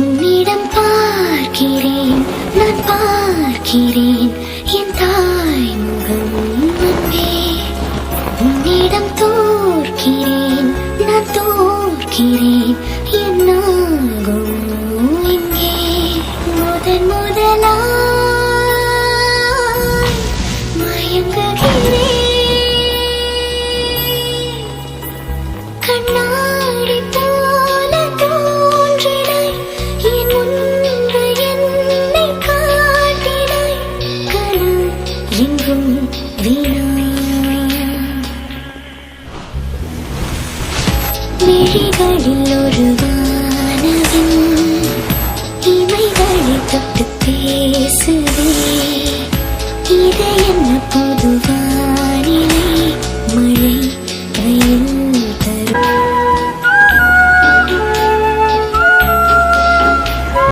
உன்னிடம் பார்க்கிறேன் நான் பார்க்கிறேன். என் தாய் முகம் அன்பே உன்னிடம் தோற்கிறேன் நான் தோற்கிறேன். வீணாகும் வீணா. விழிகளில் ஒரு வானவன் இமைகளை தொட்டு பேசுவே. இதை என்ன பொதுவா